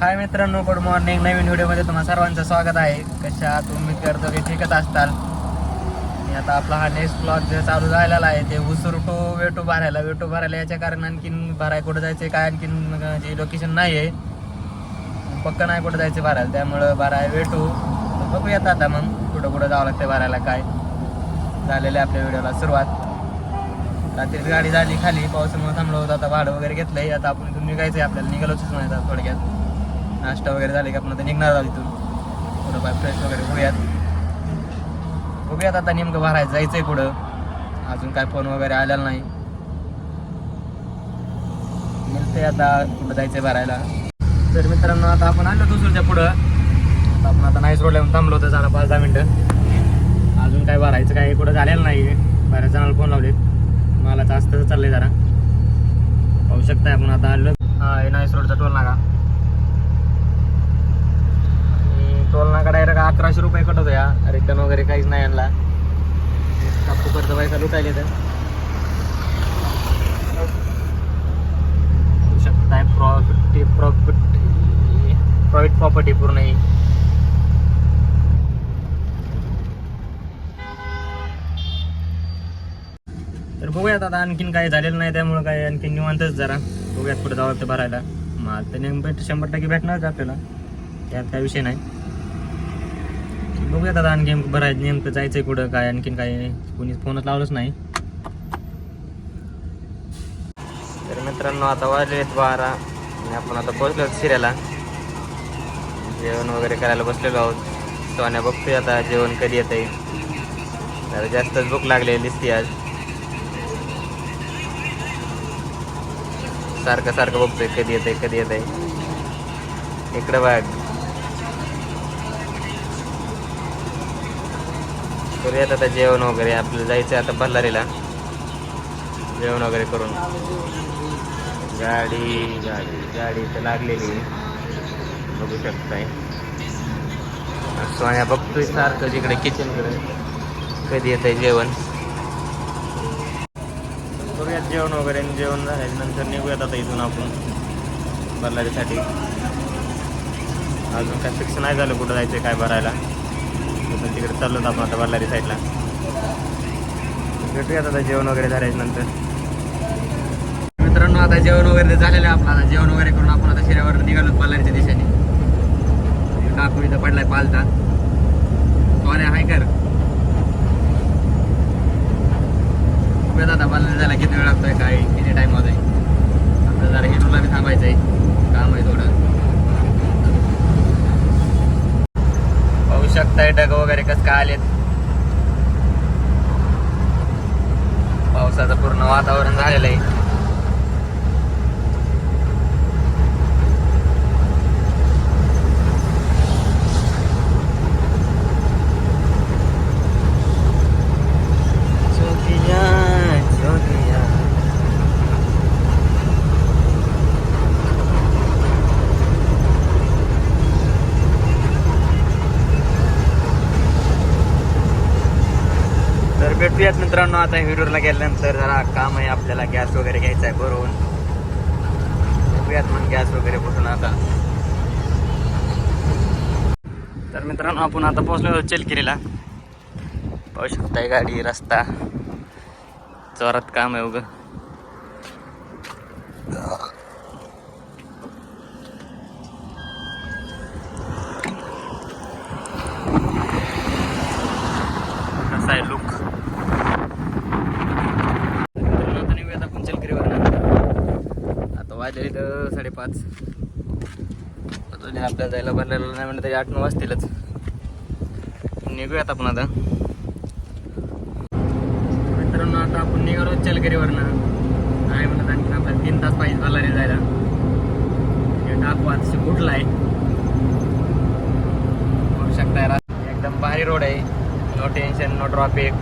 हाय मित्रांनो good morning नवीन व्हिडिओमध्ये तुम्हा सर्वांचं स्वागत आहे. कशा तुम्ही करतो की ठीकच असताल. आणि आता आपला हा नेक्स्ट ब्लॉग जे चालू झालेला आहे ते उसूर टू वेटू भरायला. वेटू भरायला याच्या कारण आणखीन भराय कुठं जायचं काय आणखीन म्हणजे जे लोकेशन नाही आहे पक्क नाही कुठं जायचं भरायला. त्यामुळं भराय वेटू. बघू बघूयात आता मग कुठं कुठं जावं लागतं भरायला काय झालेलं आहे आपल्या व्हिडिओला सुरुवात. रात्री गाडी झाली खाली पावसामुळे थांबलो होतो. आता भाडं वगैरे घेतलंय. आता आपण इथून निघायचं आहे आपल्याला निघालोच नाही आता थोडक्यात. नाश्ता वगैरे झाले की आपण आता निघणार आहोत इथून. थोडं बाय फ्रेश वगैरे होऊयात. बघूयात आता नेमकं भरायचं जायचंय पुढं. अजून काय फोन वगैरे आलेला नाही. मिळते आता कुठं जायचंय भरायला. तर मित्रांनो आता आपण आलो दुसऱ्याच्या पुढं. आता आपण आता नाईस रोडला येऊन थांबलो होतं जरा पाच दहा मिनटं. अजून काय भरायचं काय कुठं झालेलं नाही. बऱ्याच जणांना फोन लावलेत. मला जास्त चाललंय जरा. पाहू शकताय आपण आता आलो. हा हे नाईस रोडचा टोल नाका आणि टोल नाका डायरेक्ट अकराशे रुपये कट होतो या. रिटर्न वगैरे काहीच नाही आणला. फुकटचा पैसा लुटायले तर शकताय प्रॉफिट प्रॉफिट प्रॉफिट प्रॉपर्टी पूर्ण ही. तर बघूयात आता आणखीन काही झालेलं नाही त्यामुळं काय आणखीन निवांतच जरा. बघूयात पुढे जावं लागतं भरायला. मग तर नेमकं शंभर टक्के भेटणारच आपल्याला. त्यात काय विषय नाही. बघूयात आता आणखी आहे नेमकं जायचंय कुठं काय आणखीन काय कोणी फोनच लावलंच नाही. तर मित्रांनो आता वाजले आहेत बारा आणि आपण आता पोहोचलो आहोत शिऱ्याला जेवण वगैरे करायला बसलेलो आहोत. सोन्या बघतोय आता जेवण कधी येत आहे जरा जास्तच भूक लागलेली दिसते आज. सारखं सारखं बघतोय कधी येत आहे कधी येत आहे इकडं बघ. करूयात आता जेवण वगैरे आपलं जायचं आता बल्लारीला जेवण वगैरे करून. गाडी गाडी गाडी तर लागलेली आहे. बघू शकताय. सोन्या बघतोय सारखं जिकडे किचनकडे कधी येत आहे जेवण? करूयात जेवण वगैरे आणि जेवण झाल्यानंतर निघूयात आता इथून आपण बल्लारीसाठी अजून काय फिक्स नाही झालं कुठं जायचं काय भरायला. तर तिकडे चाललो आपण आता बल्लारी साईडला. भेटूयात आता जेवण वगैरे झाल्यानंतर मित्रांनो आता जेवण वगैरे झालेलं आहे आपलं. आता जेवण वगैरे करून आपण आता शिऱ्यावर निघालो बल्लारीच्या दिशेने. काकू इथं पडलाय पालता. सोन्या हाय कर. बघूयात आता बल्लारी जायला किती वेळ लागतोय काय किती टाइम होत आहे आता जरा हिरूला बी थांबायचं आहे काम आहे थोडं पाहू शकताय ढग वगैरे कस काय आलेत? पावसाचं पूर्ण वातावरण झालेलं आहे. तर मित्रांनो आता हिरूरला गेल्यानंतर जरा काम आहे आपल्याला गॅस वगैरे घ्यायचा आहे भरून. बघूयात मग गॅस वगैरे कुठून आता. तर मित्रांनो आपण आता पोहोचलो चेलकिरीला पाहू शकताय गाडी रस्ता. जोरात काम आहे उगं. कसा आहे लुक आता निघूयात आपण चलगिरीवर आता वाजले तर साडेपाच. अजून आपल्याला जायला भरलेलं नाही म्हणलं तरी आठ नऊ वाजतीलच. निघूयात आपण आता. मित्रांनो आता आपण निघालो चलगिरीवरनं. नाही म्हणत आणखी आपल्याला तीन तास पाहिजे बल्लारी जायला. हे टाकू आता कुठला आहे बघू शकताय रा- एकदम भारी रोड आहे. नो टेन्शन नो ट्रॉफिक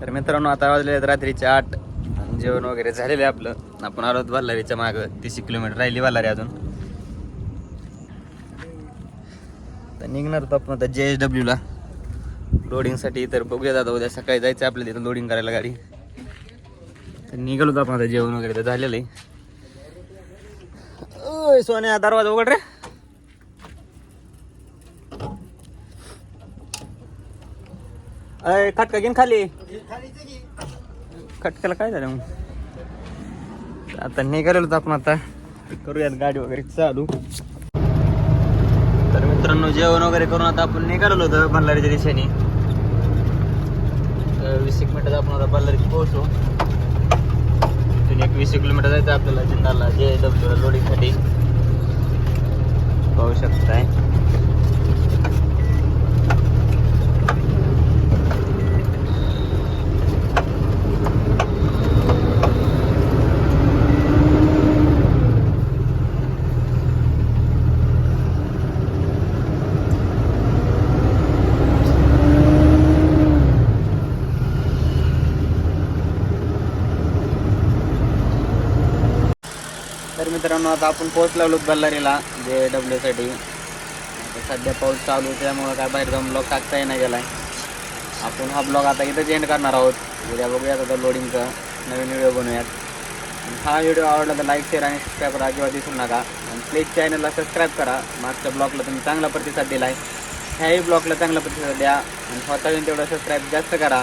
तर मित्रांनो आता वाजले आहेत रात्रीचे आठ. आणि जेवण वगैरे झालेलं आहे आपलं. आपण आलो बल्लारीच्या मागं. तीस किलोमीटर राहिली बल्लारी अजून. तर निघणार होतो आपण आता जे एस डब्ल्यूला लोडिंगसाठी तर बघूया दादा उद्या सकाळी जायचं आहे आपल्याला तिथं लोडिंग करायला गाडी. तर निघालो होतो आपण आता जेवण वगैरे तर झालेलं आहे. सोन्या दरवाजा उघड रे. अय खटका घेऊन खाली. खटक्याला काय झालं मग? आता निघालेलो होतो आपण आता. करूयात गाडी वगैरे चालू. तर मित्रांनो जेवण वगैरे करून आता आपण निघालेलो होतो बल्लारीच्या दिशेने. वीस एक मिनिटात आपण आता बल्लारीत पोहोचू. तिथून एक वीस किलोमीटर जायचं आपल्याला जिंदाला जे डब्ल्यू लोडिंगसाठी पाहू शकताय. मित्रांनो आता आपण पोहोचलो आलो बल्लारीला जे डब्ल्यूसाठी आता सध्या पाऊस चालू आहे, त्यामुळं काय बाहेर जाऊन ब्लॉग टाकता येणार गेलाय. आपण हा ब्लॉग आता इथंच एंड करणार आहोत. उद्या बघूयात आता लोडिंगचा नवीन व्हिडिओ बनवूयात. आणि हा व्हिडिओ आवडला तर लाईक शेअर आणि सबस्क्राईब करा अजिबात दिसू नका. आणि प्लीज चॅनलला सबस्क्राईब करा. मागच्या ब्लॉगला तुम्ही चांगला प्रतिसाद दिला आहे ह्याही ब्लॉगला चांगला प्रतिसाद द्या. आणि स्वतः येऊन तेवढा सबस्क्राईब जास्त करा.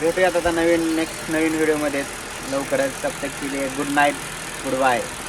भेटूयात आता नवीन नेक्स्ट नवीन व्हिडिओमध्ये लवकरच तब तक के लिए गुड नाईट गुड